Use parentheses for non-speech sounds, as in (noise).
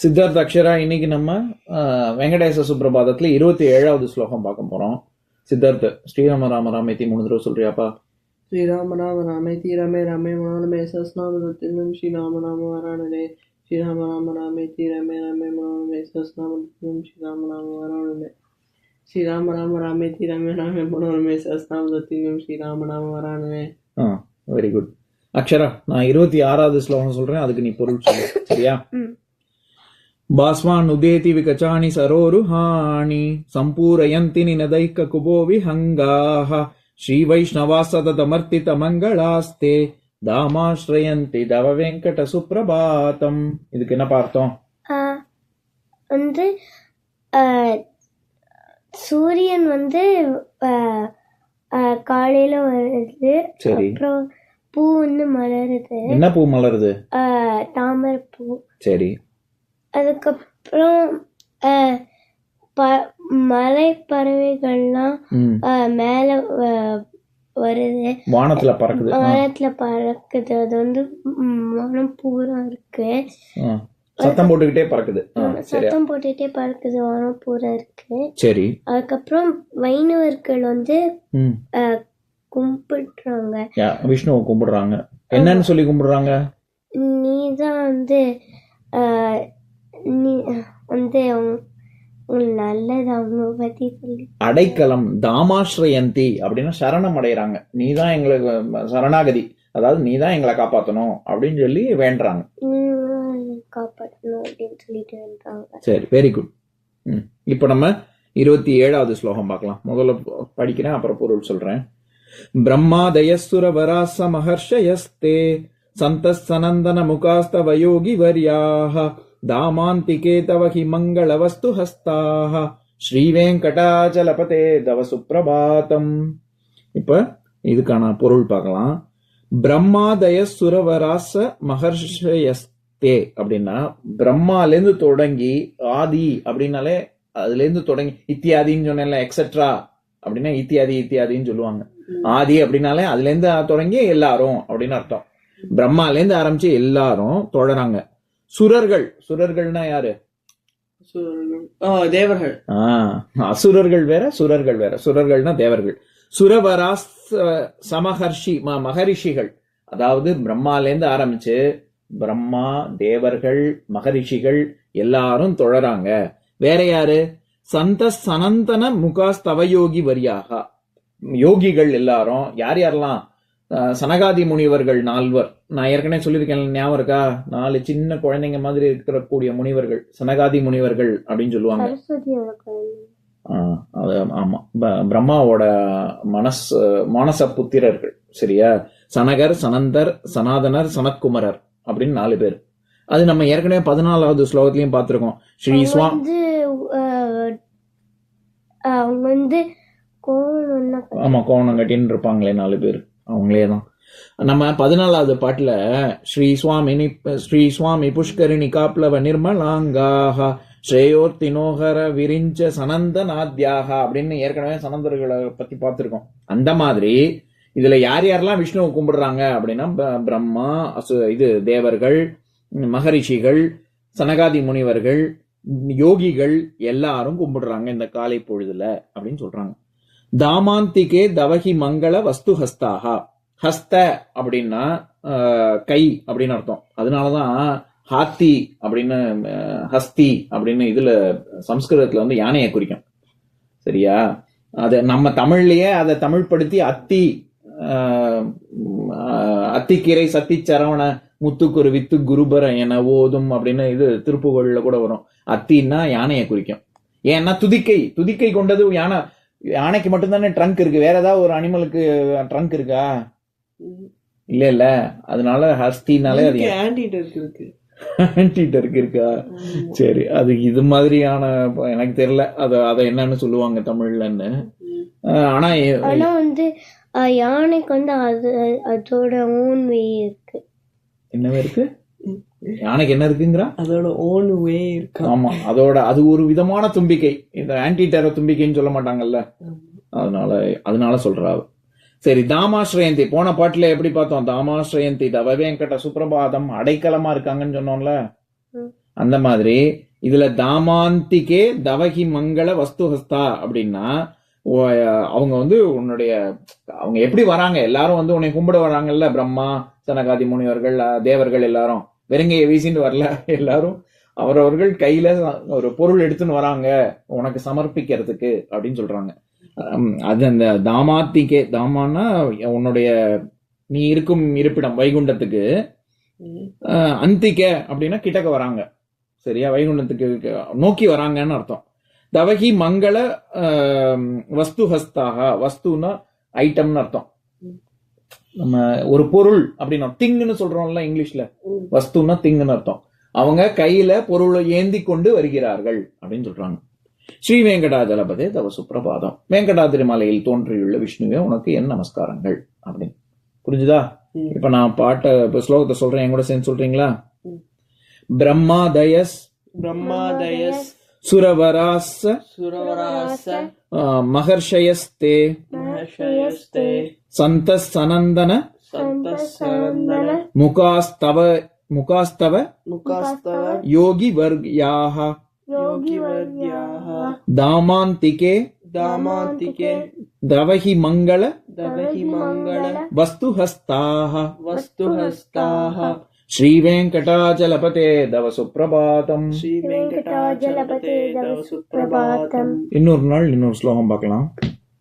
சித்தார்த் அக்ஷரா இன்னைக்கு நம்ம வெங்கடேச சுப்பிரபாதத்துல இருபத்தி ஏழாவது ஸ்லோகம் பார்க்க போறோம். சித்தார்த் ஸ்ரீராம ராம ராமேத்தி மூணு தடவை சொல்றியாப்பா? ஸ்ரீராம ராம ராமேத்தி ரமே ரமே மனோரமே சஸ்நாமதத்திலும் ஸ்ரீராம ராம வராணனே ஸ்ரீராம ராம ராமேத்தி ரமே ரமே மனோரமே சஸ்நாமதத்திலும் ஸ்ரீராம ராம வராணனே ஸ்ரீராம ராம ராமேத்தி ரமே ரமே மனோரமே சஸ்நாமதத்திலும் ஸ்ரீராம ராம வராணனே ஆ வெரி குட் அக்ஷரா நான் இருபத்தி ஆறாவது ஸ்லோகம் சொல்றேன் அதுக்கு நீ பொருள் சொல்லு சரியா? பாஸ்வான் உதேதி விகச்சாணி சரோருஹாணி சம்பூரயந்தி நினதைக்க குபோ விஹங்காஹ ஸ்ரீ வைஷ்ணவா சததமர்த்தித மங்களாஸ்தே தாமாஸ்ரயந்தி தவ வெங்கட சுப்ரபாதம் இதுக்கு என்ன பார்த்தோம்? வந்து சூரியன் வந்து காலையில வருது. அப்புறம் பூ வந்து மலருது. என்ன பூ மலருது? தாமரை பூ சரி. அதுக்கப்புறம் மலை பறவைகள்லாம் மேல வருது. வானத்துல பறக்குது. ஆ, மரத்துல பறக்குது. அது வந்து ம், மனம் பூரா இருக்கு. சத்தம் போட்டுக்கிட்டே பறக்குது. சத்தம் போட்டுட்டே பறக்குது. வானம் பூரா இருக்கு. சரி. அதுக்கப்புறம் வைணவர்கள் வந்து கும்பிடுறாங்க. விஷ்ணுவை கும்பிடுறாங்க. என்னன்னு சொல்லி கும்பிடுறாங்க? நீ தான் வந்து நீ வந்து அடைக்கலம் தாமாஸ்ரயந்தி அப்படின்னா சரணம் அடைகிறாங்க நீ தான் எங்களுக்கு சரணாகதி. அதாவது நீ தான் எங்களை காப்பாற்றணும் அப்படின்னு சொல்லி வேண்டுறாங்க. சரி வெரி குட் இப்போ நம்ம இருபத்தி ஏழாவது ஸ்லோகம் பார்க்கலாம். முதல்ல படிக்கிறேன் அப்புறம் பொருள் சொல்றேன். பிரம்மாதயசுர வராச மகர்ஷயஸ்தே சந்தஸ்தனந்தன முகாஸ்தவ யோகி வரியாக தாமாந்திகேதவ ஹிமங்கள ஹி மங்கள வஸ்து ஹஸ்தாக தவ சுப்ரபாதம் இப்ப இதுக்கான பொருள் பார்க்கலாம். பிரம்மாதய சுரவராச மகர்ஷயஸ்தே அப்படின்னா பிரம்மாலேருந்து தொடங்கி ஆதி அப்படின்னாலே அதுல இருந்து தொடங்கி இத்தியாதின்னு சொன்னேன்ல எக்ஸெட்ரா அப்படின்னா இத்தியாதி இத்தியாதின்னு சொல்லுவாங்க. ஆதி அப்படின்னாலே அதுல இருந்து தொடங்கி எல்லாரும் அப்படின்னு அர்த்தம். பிரம்மால இருந்து ஆரம்பிச்சு எல்லாரும் தொடராங்க. சுரர்கள். சுரர்கள்னா யாரு? தேவர்கள். ஆ, அசுரர்கள் வேற சுரர்கள் வேற. சுரர்கள்னா தேவர்கள். சுரவராஸ் சமஹர்ஷி மகரிஷிகள். அதாவது பிரம்மாலேருந்து ஆரம்பிச்சு பிரம்மா தேவர்கள் மகரிஷிகள் எல்லாரும் தொழறாங்க வேற யாரு? சந்த சனந்தன முகாஸ்தவயோகி வரியாக யோகிகள் எல்லாரும் யார் யாரெல்லாம்? சனகாதி முனிவர்கள் நால்வர். நான் ஏற்கனவே சொல்லியிருக்கேன் ஞாபகம் இருக்கா? நாலு சின்ன குழந்தைங்க மாதிரி இருக்கக்கூடிய முனிவர்கள் சனகாதி முனிவர்கள் அப்படின்னு சொல்லுவாங்க. அது ஆமா. பிரம்மாவோட மனஸ் மானச புத்திரர்கள் சரியா? சனகர் சனந்தர் சனாதனர் சனத்குமரர் அப்படின்னு நாலு பேர். அது நம்ம ஏற்கனவே பதினாலாவது ஸ்லோகத்திலையும் பார்த்திருக்கோம். ஸ்ரீ சுவாம் வந்து அவங்க ஆமா கோவணம் கட்டின்னு இருப்பாங்களே நாலு பேர். அவங்களே தான் நம்ம பதினாலாவது பாட்டில் ஸ்ரீ சுவாமினி ஸ்ரீ சுவாமி புஷ்கரிணி காப்லவ நிர்மலாங்காக ஸ்ரேயோர்த்தினோகர விரிஞ்ச சனந்தநாத்யாக அப்படின்னு ஏற்கனவே சனந்தர்களை பற்றி பார்த்துருக்கோம். அந்த மாதிரி இதில் யார் யாரெல்லாம் விஷ்ணுவை கும்பிடுறாங்க அப்படின்னா ப- பிரம்மா அசு இது தேவர்கள் மகரிஷிகள் சனகாதி முனிவர்கள் யோகிகள் எல்லாரும் கும்பிடுறாங்க இந்த காலை பொழுதுல அப்படின்னு சொல்றாங்க. தாமாந்திகே தவகி மங்கள வஸ்து ஹஸ்தாகா ஹஸ்த அப்படின்னா கை அப்படின்னு அர்த்தம். அதனாலதான் ஹாத்தி அப்படின்னு ஹஸ்தி அப்படின்னு இதுல சம்ஸ்கிருதத்துல வந்து யானையை குறிக்கும். சரியா? அது நம்ம தமிழ்லயே அதை தமிழ்படுத்தி அத்தி ஆஹ், அத்திக்கீரை சத்தி சரவண முத்துக்குரு வித்து குருபர என ஓதும் அப்படின்னு இது திருப்புகோளில் கூட வரும். அத்தின்னா யானையை குறிக்கும். ஏன்னா துதிக்கை துதிக்கை கொண்டது யானை. யானைக்கு மட்டும்தானே ட்ரங்க் இருக்கு. வேற ஏதாவது ஒரு அனிமலுக்கு ட்ரங்க் இருக்கா? இல்ல இல்ல. அதனால ஹஸ்தினாலே அது இருக்கு ஆன்டிடர்க் இருக்கா சரி அது இது மாதிரியான எனக்கு தெரியல. அத அத என்னன்னு சொல்லுவாங்க தமிழ்லன்னு. ஆனா ஆனா வந்து யானைக்கு வந்து அது அதோட ஓன் வே இருக்கு. என்னவே இருக்கு? யானைக்கு என்ன இருக்குங்கிறா? அதோட ஓன் வே இருக்கா? ஆமா அதோட அது ஒரு விதமான தும்பிக்கை. இந்த ஆன்டி டெரர் தும்பிக்கைன்னு சொல்ல மாட்டாங்கல்ல. அதனால அதனால சொல்றா. சரி தாமாஸ்ரயந்தி போன பாட்டுல எப்படி பார்த்தோம்? தாமாஸ்ரயந்தி தவ வெங்கட சுப்ரபாதம் அடைக்கலமா இருக்காங்கன்னு சொன்னோம்ல. அந்த மாதிரி இதுல தாமாந்திகே தவகி மங்கள வஸ்துஹஸ்தா அப்படின்னா அவங்க வந்து உன்னுடைய அவங்க எப்படி வராங்க? எல்லாரும் வந்து உன்னை கும்பிட வராங்கல்ல பிரம்மா சனகாதி முனிவர்கள் தேவர்கள் எல்லாரும். வெறுங்கைய வீசின்னு வரல. (laughs) எல்லாரும் அவரவர்கள் கையில ஒரு பொருள் எடுத்துன்னு வராங்க. உனக்கு சமர்ப்பிக்கிறதுக்கு அப்படின்னு சொல்றாங்க. அது அந்த தாமாத்திகே தாமான்னா உன்னுடைய நீ இருக்கும் இருப்பிடம் வைகுண்டத்துக்கு ம். அஹ், அந்திக அப்படின்னா கிட்டக்க வராங்க. சரியா? வைகுண்டத்துக்கு நோக்கி வராங்கன்னு அர்த்தம். தவகி மங்கள வஸ்து ஹஸ்தாக வஸ்துனா ஐட்டம்னு அர்த்தம். நம்ம ஒரு பொருள் அப்படின்னா திங்குன்னு சொல்றோம்ல இங்கிலீஷ்ல. ம். வஸ்துன்னா திங்குன்னு அர்த்தம். அவங்க கையில பொருளை ஏந்தி கொண்டு வருகிறார்கள் அப்படின்னு சொல்றாங்க. ஸ்ரீ வெங்கடாஜலபதே தவ சுப்பிரபாதம் வெங்கடாதிரி மலையில் தோன்றியுள்ள விஷ்ணுவே உனக்கு என் நமஸ்காரங்கள் அப்படின்னு. புரிஞ்சுதா. இப்ப நான் பாட்டை இப்ப ஸ்லோகத்தை சொல்றேன். என் கூட சேர்ந்து சொல்றீங்களா? ம். பிரம்மாதயஸ். सुरवरास्स सुरवरास्स महर्षयस्ते महर्षयस्ते सन्तस्सनन्दन सन्तस्सनन्दन मुखास्तव मुखास्तव मुखास्तव योगिवर्याः योगिवर्याः दामान्तिके दामान्तिके द्रवहि मङ्गल द्रवहि मङ्गल वस्तुहस्ताः वस्तुहस्ताः శ్రీవేంకటాచలపతే దవ సుప్రభాతం శ్రీవేంకటాచలపతే దవ సుప్రభాతం இன்னொரு நாள் இன்னொரு ஸ்லோகம் பார்க்கலாம்